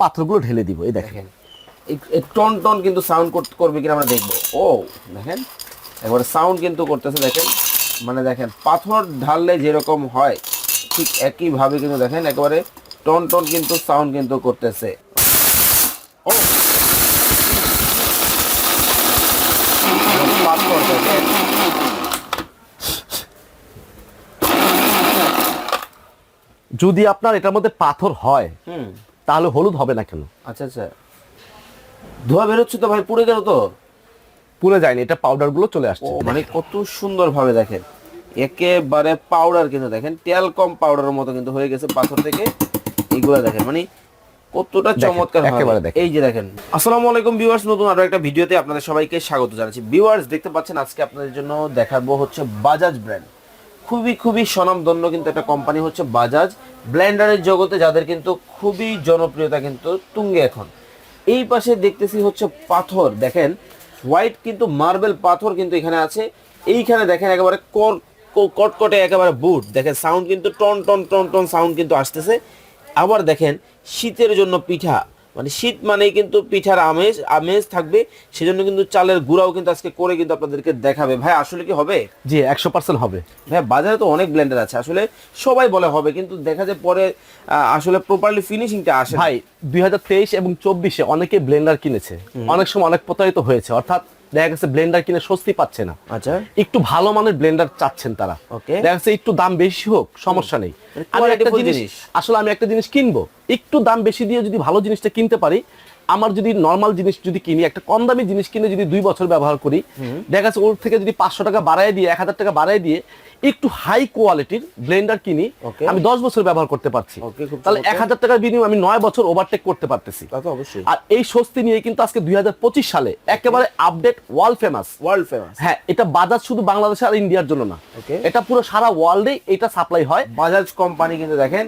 পাথরগুলো ঢেলে দিব এই দেখেন। টন টন কিন্তু সাউন্ড করবে কিনা আমরা দেখব। ও দেখেন একবারে সাউন্ড কিন্তু করতেছে দেখেন। মানে দেখেন পাথর ঢাললে যেরকম হয় ঠিক একইভাবে কিন্তু দেখেন একেবারে টন টন কিন্তু সাউন্ড কিন্তু করতেছে। ও পাথর দেখেন। যদি আপনার এটার মধ্যে পাথর হয় হুম। তাহলে হলুদ হবে না কেন? আচ্ছা আচ্ছা। ধোয়া বেরোচ্ছে তো ভাই পুড়ে গেল তো। পুড়ে যায়নি এটা পাউডারগুলো চলে আসছে। মানে কত সুন্দর ভাবে দেখেন। একেবারে পাউডার কিন্তু দেখেন টেলকম পাউডারের মতো কিন্তু হয়ে গেছে পাথর থেকে। এইগুলা দেখেন মানে কতটা চমৎকার ভাবে। একেবারে দেখেন। এই যে দেখেন। আসসালামু আলাইকুম ভিউয়ার্স নতুন আরও একটা ভিডিওতে আপনাদের সবাইকে স্বাগত জানাচ্ছি। ভিউয়ার্স দেখতে পাচ্ছেন আজকে আপনাদের জন্য দেখাবো হচ্ছে বাজাজ ব্র্যান্ড খুবই খুবই স্বনামধন্য কিন্তু একটা কোম্পানি হচ্ছে বাজাজ ব্ল্যান্ডারের জগতে যাদের কিন্তু খুবই জনপ্রিয়তা কিন্তু তুঙ্গে এখন। এই পাশে দেখতেছি হচ্ছে পাথর, দেখেন। হোয়াইট কিন্তু মার্বেল পাথর কিন্তু এখানে আছে। এইখানে দেখেন একেবারে কটকটে একেবারে বুট দেখেন সাউন্ড কিন্তু টন টন টন টন সাউন্ড কিন্তু আসতেছে। আবার দেখেন শীতের জন্য পিঠা। মানে শীত মানেই কিন্তু পিঠার আমেজ আমেজ থাকবে। সেজন্য কিন্তু চালের গুঁড়াও কিন্তু আজকে করে কিন্তু আপনাদেরকে দেখাবে। ভাই আসলে কি হবে? জি একশো পার্সেন্ট হবে। ভাই বাজারে তো অনেক ব্লেন্ডার আছে। আসলে সবাই বলে হবে কিন্তু দেখা যায় পরে আসলে প্রপারলি ফিনিশিংটা আসে ভাই দুই হাজার তেইশ এবং চব্বিশে অনেকে ব্লেন্ডার কিনেছে। অনেক সময় অনেক প্রতারিত হয়েছে। অর্থাৎ দেখা গেছে ব্লেন্ডার কিনে স্বস্তি পাচ্ছে না। আচ্ছা। একটু ভালো মানের ব্লেন্ডার চাচ্ছেন তারা। দেখা গেছে একটু দাম বেশি হোক সমস্যা নেই। আমি একটা জিনিস জিনিস। আসলে আমি একটা জিনিস কিনবো। একটু দাম বেশি দিয়ে যদি ভালো জিনিসটা কিনতে পারি আমার যদি নর্মাল জিনিস যদি কিনি একটা কম দামি জিনিস কিনে যদি দুই বছর ব্যবহার করি দেখা যাচ্ছে ওর থেকে যদি পাঁচশো টাকা বাড়াই দিয়ে এক হাজার টাকা বাড়াই দিয়ে একটু হাই কোয়ালিটির ব্লেন্ডার কিনি. আমি দশ বছর ব্যবহার করতে পারছি। তাহলে এক হাজার টাকার বিনিময়ে আমি নয় বছর ওভারটেক করতে পারতেছি। আর এই স্বস্তি নিয়ে কিন্তু আজকে দুই হাজার পঁচিশ সালে একেবারে update world famous world famous হ্যাঁ এটা বাজাজ শুধু বাংলাদেশ আর ইন্ডিয়ার জন্য না. এটা পুরো সারা ওয়ার্ল্ডে এটা সাপ্লাই হয়। বাজাজ কোম্পানি কিন্তু দেখেন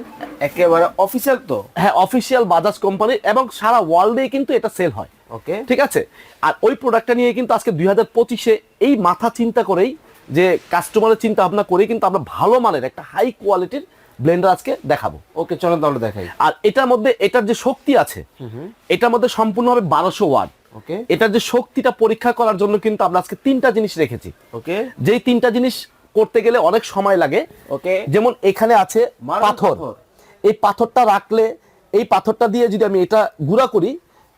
একেবারে অফিসিয়াল তো। হ্যাঁ অফিসিয়াল বাজাজ কোম্পানি এবং সারা ওয়ার্ল্ডে কিন্তু এটা সেল হয়। ওকে ঠিক আছে? আর ওই প্রোডাক্টটা নিয়ে কিন্তু আজকে দুই হাজার পঁচিশে এই মাথা চিন্তা করেই যে কাস্টমারের চিন্তা ভাবনা করেই কিন্তু আমরা ভালো মানের একটা হাই কোয়ালিটির ব্লেন্ডার আজকে দেখাবো। ওকে চলেন তাহলে দেখাই। আর এটার মধ্যে এটার যে শক্তি আছে এটার মধ্যে সম্পূর্ণভাবে বারোশো ওয়াট। ওকে এটার যে শক্তিটা পরীক্ষা করার জন্য কিন্তু আমরা আজকে তিনটা জিনিস রেখেছি। ওকে যেই তিনটা জিনিস করতে গেলে অনেক সময় লাগে। ওকে যেমন এখানে আছে পাথর। এই পাথরটা রাখলে এই পাথরটা দিয়ে যদি আমি এটা গুঁড়া করি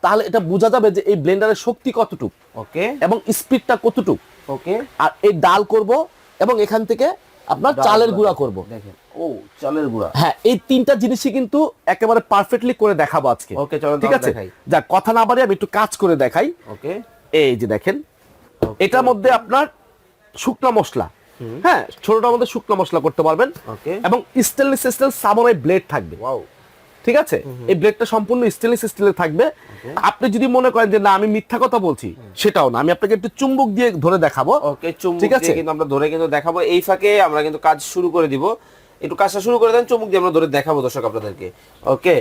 তাহলে এটা বোঝা যাবে যে এই ব্লেন্ডারের শক্তি কতটুকু। ওকে এবং স্পিডটা কতটুক। ওকে আর এই ডাল করব এবং এখান থেকে আপনার চালের গুঁড়া করব। দেখেন। ও চালের গুঁড়া। হ্যাঁ এই তিনটা জিনিসই কিন্তু একেবারে পারফেক্টলি করে দেখাবো আজকে। Okay, চলো ঠিক আছে? কথা না বাড়ি আমি একটু কাজ করে দেখাই। ওকে এই যে দেখেন এটার মধ্যে আপনার শুকনা মশলা। হ্যাঁ ছোটটার মধ্যে শুকনা মশলা করতে পারবেন। এবং স্টেনলেস স্টিল সামনের ব্লেড থাকবে। ওয়াও ঠিক আছে? এই ব্লেডটা সম্পূর্ণ স্টেনলেস স্টিলের থাকবে। আপনি যদি মনে করেন যে না আমি মিথ্যা কথা বলছি সেটাও না। আমি আপনাকে একটু চুম্বক দিয়ে ধরে দেখাবো। ওকে চুমুক ঠিক আছে? কিন্তু আমরা ধরে কিন্তু দেখাবো। এই ফাঁকে আমরা কিন্তু কাজ শুরু করে দিব। একটু কাজটা শুরু করে দেন চুমুক দিয়ে আমরা ধরে দেখাবো দর্শক আপনাদেরকে। ওকে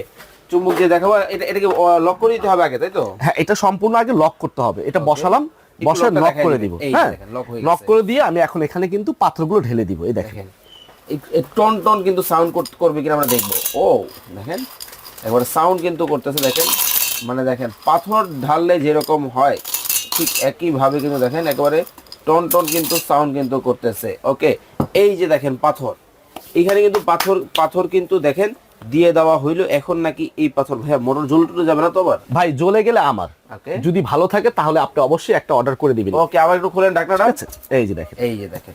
চুমুক দিয়ে দেখাবো। এটা এটাকে লক করে দিতে হবে আগে তাই তো? হ্যাঁ এটা সম্পূর্ণ আগে লক করতে হবে। এটা বসালাম। lockটা লক করে। দিব। হ্যাঁ? লক করে দিয়ে আমি এখন এখানে কিন্তু পাথরগুলো ঢেলে দিব। এই দেখেন। টন টন কিন্তু সাউন্ড করবে কিনা আমরা দেখব। ও দেখেন একবারে সাউন্ড কিন্তু করতেছে দেখেন মানে দেখেন পাথর ঢাললে যেরকম হয় ঠিক একইভাবে কিন্তু দেখেন একেবারে টন টন কিন্তু সাউন্ড কিন্তু করতেছে। ওকে এই যে দেখেন পাথর এখানে কিন্তু পাথর পাথর কিন্তু দেখেন দিয়ে দেওয়া হইল এখন নাকি এই পাথর ভাইয়া মোটর জল টুলে যাবে না তো আবার? ভাই জ্বলে গেলে আমার. যদি ভালো থাকে তাহলে আপনি অবশ্যই একটা অর্ডার করে দিবেন। ওকে আবার একটু খোলেন ডাক্তার আছে? এই যে দেখেন। এই যে দেখেন।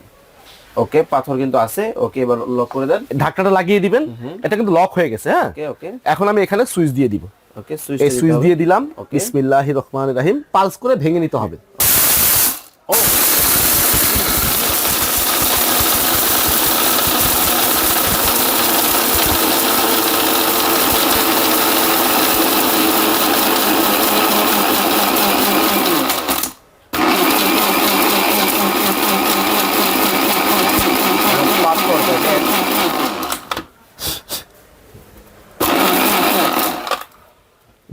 ওকে পাথর কিন্তু আছে। ওকে এবার লক করে দেন। ঢাকনাটা লাগিয়ে দিবেন। এটা কিন্তু লক হয়ে গেছে হ্যাঁ? ওকে ওকে এখন আমি এখানে সুইচ দিয়ে দিব। ওকে সুইচ সুইচ দিয়ে দিলাম। ওকে রহমানির রহমান রাহিম। পালস করে ভেঙে নিতে হবে। ও পাথর দেখেন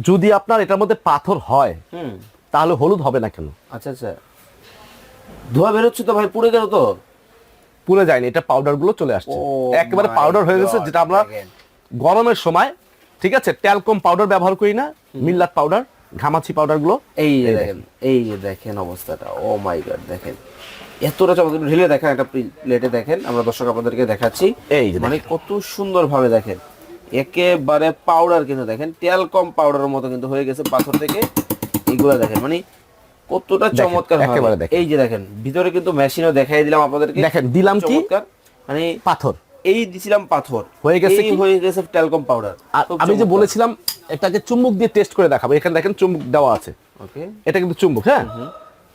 যদি আপনার এটার মধ্যে পাথর হয় তাহলে হলুদ হবে না কেন? আচ্ছা আচ্ছা। ধোয়া বেরোচ্ছে তো ভাই পুড়ে গেল তো? পুড়ে যায়নি এটা পাউডারগুলো চলে আসছে। একেবারে পাউডার হয়ে গেছে যেটা আমরা গরমের সময় ঠিক আছে ট্যালকম পাউডার ব্যবহার করি না মিল্লাত পাউডার ঘামাচি পাউডারগুলো এই দেখেন এই দেখেন অবস্থাটা ও মাই গড দেখেন। এতটা চমৎকার ঢেলে দেখেন একটা প্লেটে দেখেন আমরা দর্শক আপনাদেরকে দেখাচ্ছি। এই মানে কত সুন্দর ভাবে দেখেন। একেবারে পাউডার কিন্তু দেখেন ট্যালকম পাউডারের মতো কিন্তু হয়ে গেছে পাথর থেকে। এগুলা দেখেন মানে কতটা চমৎকার ভাবে। একেবারে দেখেন। এই যে দেখেন ভিতরে কিন্তু মেশিনও দেখাই দিলাম আপনাদেরকে। দেখেন, দিলাম কি? চমৎকার। মানে পাথর। এই দিছিলাম পাথর। হয়ে গেছে কি? হয়ে গেছে ট্যালকম পাউডার আমি যে বলেছিলাম এটাকে চুম্বক দিয়ে টেস্ট করে দেখাবো। এখানে দেখেন চুম্বক দেওয়া আছে। ওকে। এটা কিন্তু চুম্বক হ্যাঁ?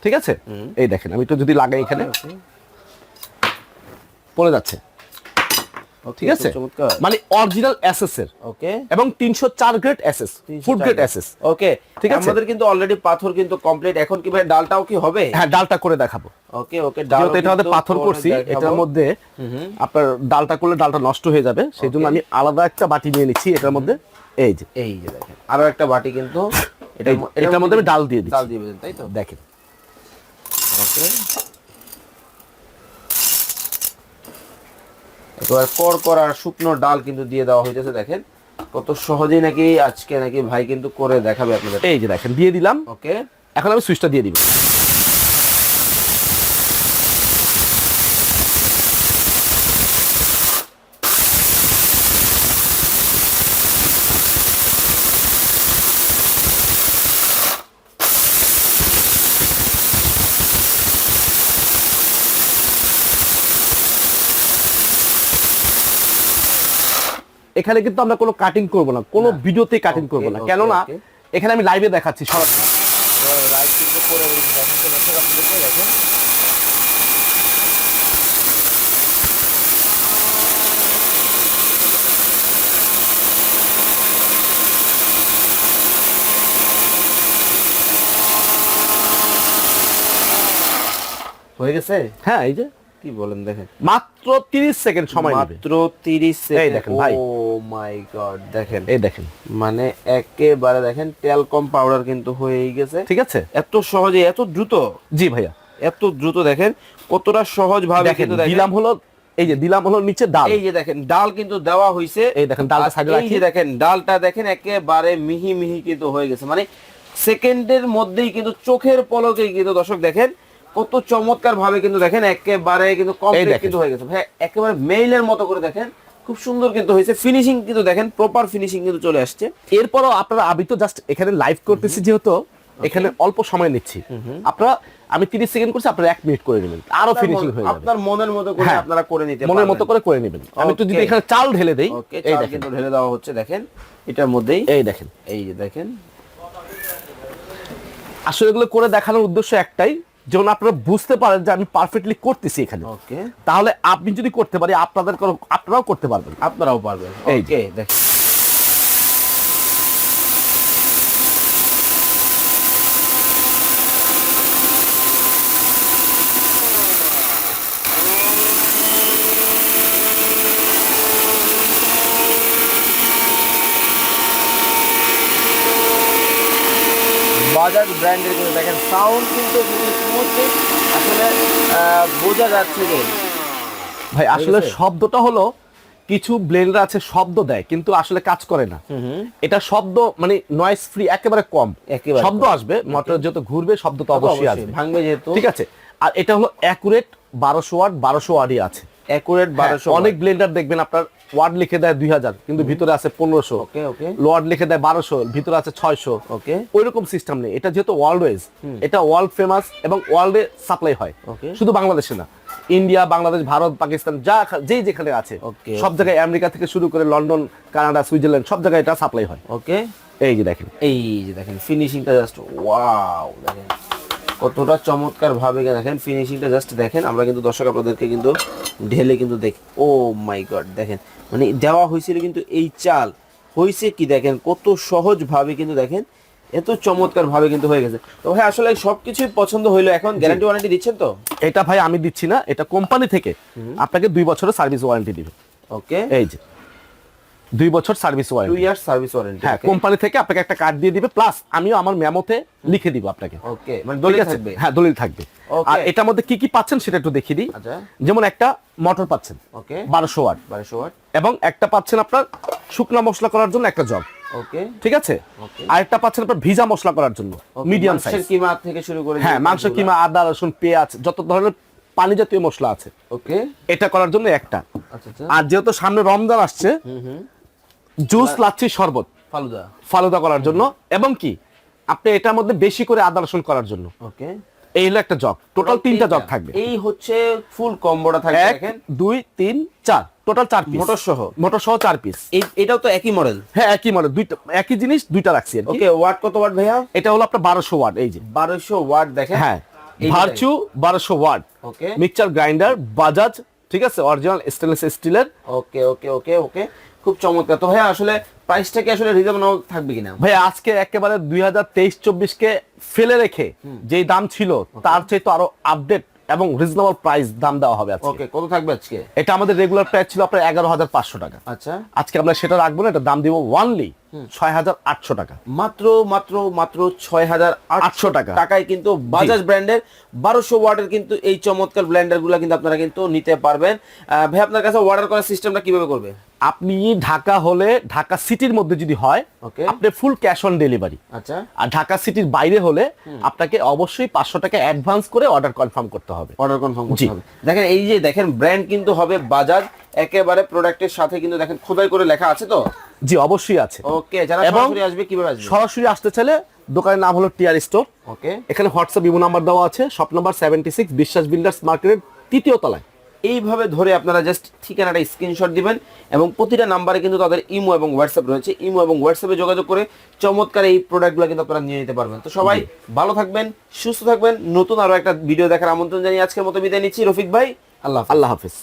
ঠিক আছে? এই দেখেন আমি তো যদি লাগাই এখানে। পড়ে যাচ্ছে। ঠিক আছে মানে অরিজিনাল এসএস এর। ওকে। এবং তিনশো চার grade SS food grade SS okay ঠিক আছে? আমাদের কিন্তু অলরেডি পাথর কিন্তু কমপ্লিট এখন কি ভাই ডালটাও কি হবে? হ্যাঁ ডালটা করে দেখাবো। ওকে ওকে ডাল এটা আমাদের পাথর করছি এটার মধ্যে আপনার ডালটা করলে ডালটা নষ্ট হয়ে যাবে সেই জন্য আমি আলাদা একটা বাটি নিয়ে নিচ্ছি এটার মধ্যে এই যে। এই যে দেখেন আরও একটা বাটি কিন্তু এটা এটার মধ্যে আমি ডাল দিয়ে দিচ্ছি। ডাল দিয়ে দিবেন তাই তো? দেখেন। ওকে। কর আর শুকনো ডাল কিন্তু দিয়ে দেওয়া হয়েছে দেখেন। কত সহজেই নাকি আজকে নাকি ভাই কিন্তু করে দেখাবে আপনাদের। এই যে দেখেন দিয়ে দিলাম। ওকে এখন আমি সুইচটা দিয়ে দিব। এখানে কিন্তু আমরা কোনো কাটিং করব না কোনো ভিডিওতে কাটিং করব না। কেননা এখানে আমি লাইভে দেখাচ্ছি সরাসরি হয়ে গেছে? হ্যাঁ এই যে। কি বলেন দেখেন? মাত্র 30 সেকেন্ড সময় মাত্র 30 সেকেন্ড দেখেন ভাই। ও মাই গড দেখেন। এই দেখেন। মানে একেবারে দেখেন টেলকম পাউডার কিন্তু হয়েই গেছে। ঠিক আছে? এত সহজে এত দ্রুত? জি ভাইয়া। এত দ্রুত দেখেন কতটা সহজ ভাবে কিন্তু দিলাম হলো এই যে দিলাম হলো নিচে ডাল। এই যে দেখেন ডাল কিন্তু দেওয়া হয়েছে এই দেখেন ডালটা সাইডে রাখি। দেখেন ডালটা দেখেন একেবারে মিহি মিহি কিন্তু হয়ে গেছে। মানে সেকেন্ডের মধ্যেই কিন্তু চোখের পলকে কিন্তু দর্শক দেখেন কত চমৎকার ভাবে কিন্তু দেখেন একেবারে কিন্তু কমপ্লিট কিন্তু হয়ে গেছে। হ্যাঁ একেবারে মেইলের মতো করে দেখেন খুব সুন্দর কিন্তু হয়েছে। ফিনিশিং কিন্তু দেখেন প্রপার ফিনিশিং কিন্তু চলে আসছে। এরপরও আপনারা আমি তো জাস্ট এখানে লাইভ করতেছি যেহেতু এখানে অল্প সময় নিচ্ছি। আপনারা আমি 30 সেকেন্ড করছি আপনারা এক মিনিট করে নেবেন। আরও ফিনিশিং হয়ে যাবে। আপনার মনের মতো করে হ্যাঁ, আপনারা করে নিতে মনের মতো করে করে নেবেন। আমি তো যদি এখানে চাল ঢেলে দেই এই দেখেন। ঢেলে দেওয়া হচ্ছে দেখেন। এটার মধ্যেই এই দেখেন। এই যে দেখেন। আসলে এগুলো করে দেখানোর উদ্দেশ্য একটাই যেমন আপনারা বুঝতে পারেন যে আমি পারফেক্টলি করতেছি এখানে। ওকে তাহলে আপনি যদি করতে পারি আপনাদের আপনারাও করতে পারবেন। আপনারাও পারবেন। এই দেখেন। বাজাজ ব্র্যান্ডের কিন্তু দেখেন সাউন্ড কিন্তু খুবই আসলে বোঝা যাচ্ছে যে ভাই আসলে শব্দটা হলো কিছু ব্লেন্ডার আছে শব্দ দেয় কিন্তু আসলে কাজ করে না। এটা শব্দ মানে নয়েজ ফ্রি একেবারে কম। একেবারে শব্দ আসবে মোটর যত ঘুরবে শব্দ তো অবশ্যই আসবে। ভাঙবে যেহেতু। ঠিক আছে? আর এটা হলো অ্যাকুরেট বারোশো ওয়াট বারোশো ওয়াটই আছে। অ্যাকুরেট বারোশো অনেক ব্লেন্ডার দেখবেন আপনার ওয়ার্ড লিখে দেয় দুই হাজার কিন্তু ভিতরে আছে পনেরোশো। লোয়ার্ড লিখে দেয় বারোশো ভিতরে আছে ছয়শো। ওকে। ওইরকম সিস্টেম নেই। এটা যেহেতু ওয়ার্ল্ড ওয়েজ এটা ওয়ার্ল্ড ফেমাস এবং ওয়ার্ল্ডে সাপ্লাই হয়. শুধু বাংলাদেশে না ইন্ডিয়া বাংলাদেশ ভারত পাকিস্তান যা যেই যেখানে আছে সব জায়গায় আমেরিকা থেকে শুরু করে লন্ডন কানাডা সুইজারল্যান্ড সব জায়গায় এটা সাপ্লাই হয়। ওকে। এই যে দেখেন। এই যে দেখেন ফিনিশিংটা জাস্ট ওয়াও দেখেন। কতটা চমৎকার ভাবে দেখেন ফিনিশিংটা জাস্ট দেখেন আমরা কিন্তু দর্শক আপনাদেরকে কিন্তু ঢেলে কিন্তু দেখি। ও মাই গড দেখেন মানে দেওয়া হয়েছিল কিন্তু এই চাল। হয়েছে কি দেখেন কত সহজ ভাবে কিন্তু দেখেন এত চমৎকার ভাবে কিন্তু হয়ে গেছে। তো ভাই আসলে সবকিছুই পছন্দ হইল এখন গ্যারান্টি ওয়ারেন্টি দিচ্ছেন তো? এটা ভাই আমি দিচ্ছি না এটা কোম্পানি থেকে আপনাকে দুই বছরের সার্ভিস ওয়ারেন্টি দিবে। ওকে এই যে। দুই বছর service warranty. Years service warranty হ্যাঁ কোম্পানি থেকে আপনাকে একটা কার্ড দিয়ে দিবে প্লাস আমিও আমার মেমোতে লিখে দিব আপনাকে। ওকে মানে দলিল থাকবে? হ্যাঁ দলিল থাকবে। আর এটার মধ্যে কি কি পাচ্ছেন সেটা একটু দেখিয়ে দিই। আচ্ছা। যেমন একটা মোটর পাচ্ছেন ওকে বারোশো ওয়াট। বারোশো ওয়াট। এবং একটা পাচ্ছেন আপনার শুকনা মশলা করার জন্য একটা জগ। ওকে ঠিক আছে? আর একটা পাচ্ছেন আপনার ভিজা মশলা করার জন্য মিডিয়াম সাইজ মাংসের কিমা থেকে শুরু করে হ্যাঁ মাংস কিমা আদা রসুন পেঁয়াজ যত ধরনের পানি জাতীয় মশলা আছে। ওকে এটা করার জন্য একটা। আচ্ছা আচ্ছা। আর যেহেতু সামনে রমজান আসছে জুস লাচ্ছি শরবত। ফালুদা। ফালুদা করার জন্য। এবং কি? আপনি এটার মধ্যে বেশি করে আদা রসুন করার জন্য। ওকে। এই হলো একটা জগ। টোটাল তিনটা জগ থাকবে। এই হচ্ছে ফুল কম্বোটা থাকবে দেখেন। দুই তিন চার। টোটাল চার পিস মোটর সহ? মোটর সহ চার পিস এটাও তো একই মডেল হ্যাঁ একই মডেল দুইটা একই জিনিস দুইটা রাখছি। ওকে ওয়াট কত ওয়াট ভাইয়া? এটা হলো আপনার বারোশো ওয়াট এই যে। বারোশো ওয়াট দেখেন। হ্যাঁ ভার্চু বারোশো watt. Okay. Mixture grinder Bajaj ঠিক আছে? অরিজিনাল স্টেনলেস স্টিলের ওকে ওকে ওকে ওকে। খুব চমৎকার। তো ভাইয়া আসলে প্রাইসটা কি আসলে রিজনেবল থাকবে কিনা? ভাই আজকে একেবারে দুই হাজার তেইশ চব্বিশ কে ফেলে রেখে যেই দাম ছিল তার চেয়ে তো আরও আপডেট এবং রিজনেবল প্রাইস দাম দেওয়া হবে আজকে। ওকে কত থাকবে আজকে? এটা আমাদের রেগুলার প্রাইস ছিল আপনার এগারো হাজার পাঁচশো টাকা। আচ্ছা। আজকে আমরা সেটা রাখব না এটা দাম দিব ওয়ানলি ছয় হাজার আটশো টাকা। মাত্র মাত্র মাত্র ছয় হাজার আটশো টাকা। টাকায় কিন্তু বাজাজ ব্র্যান্ডের বারোশো ওয়াটের কিন্তু এই চমৎকার কিন্তু আপনারা কিন্তু নিতে পারবেন। ভাই আপনার কাছে অর্ডার করার সিস্টেমটা কীভাবে করবে? আপনি ঢাকা হলে ঢাকা সিটির মধ্যে যদি হয় আপনি ফুল ক্যাশ অন ডেলিভারি আচ্ছা। আর ঢাকা সিটির বাইরে হলে আপনাকে অবশ্যই পাঁচশো টাকা অ্যাডভান্স করে অর্ডার কনফার্ম করতে হবে। অর্ডার কনফার্ম করতে হবে। দেখেন এই যে দেখেন ব্র্যান্ড কিন্তু হবে বাজাজ একেবারে প্রোডাক্টের সাথে কিন্তু দেখেন খোদাই করে লেখা আছে তো? জি অবশ্যই আছে। ওকে যারা সরাসরি আসবে কীভাবে আসবে? সরাসরি আসতে চাইলে দোকানের নাম হলো টিআর স্টোর ওকে এখানে হোয়াটসঅ্যাপ ইমো নাম্বার দেওয়া আছে shop number seventy six Biswas builders মার্কেটের তৃতীয় তলায়। এইভাবে ধরে আপনারা জাস্ট ঠিকানাটা স্ক্রিনশট দিবেন এবং প্রতিটা নাম্বারে কিন্তু তাদের ইমো এবং হোয়াটসঅ্যাপ রয়েছে। ইমো এবং হোয়াটসঅ্যাপে যোগাযোগ করে চমৎকার এই প্রোডাক্টগুলো কিন্তু আপনারা নিয়ে নিতে পারবেন। তো সবাই ভালো থাকবেন সুস্থ থাকবেন। নতুন আরও একটা ভিডিও দেখার আমন্ত্রণ জানিয়ে আজকের মতো বিদায় নিচ্ছি। রফিক ভাই আল্লাহ হাফেজ। আল্লাহ হাফিজ।